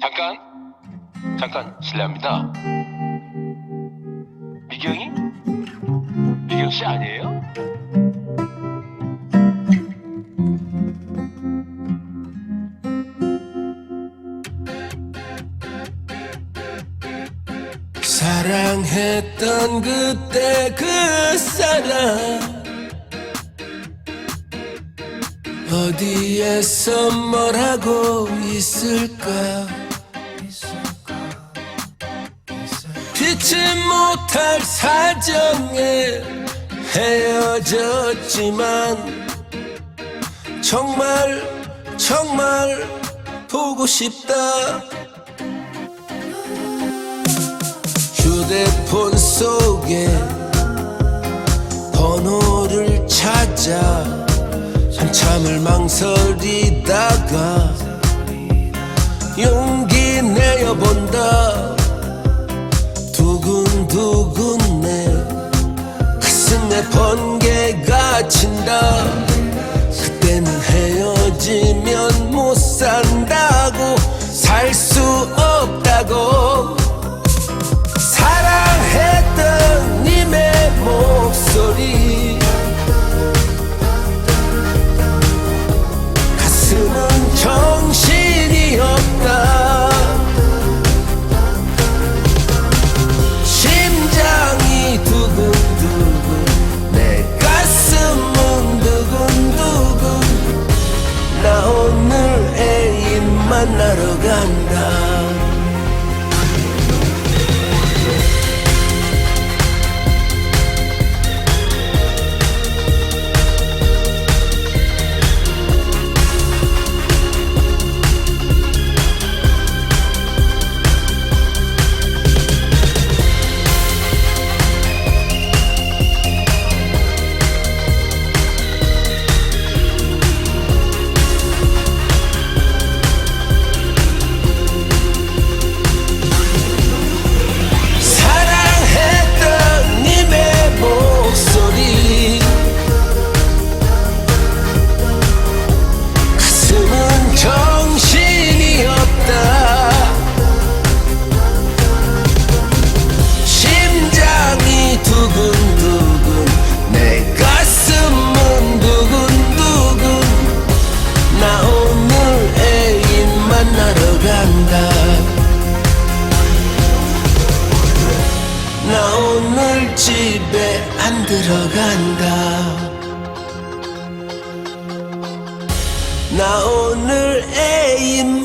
잠깐, 잠깐 실례합니다. 미경이? 미경 씨 아니에요? 사랑했던 그때 그 사람 어디에서 뭘 하고 있을까? 피치 못할 사정에 헤어졌지만 정말 정말 보고 싶다. 휴대폰 속에 번호를 찾아 한참을 망설이다가 용기 내어본다. 두근두근 내 가슴에 번개가 친다. 그때는 헤어지면 못 산다 애인 집에 안 들어간다. 나 오늘 애인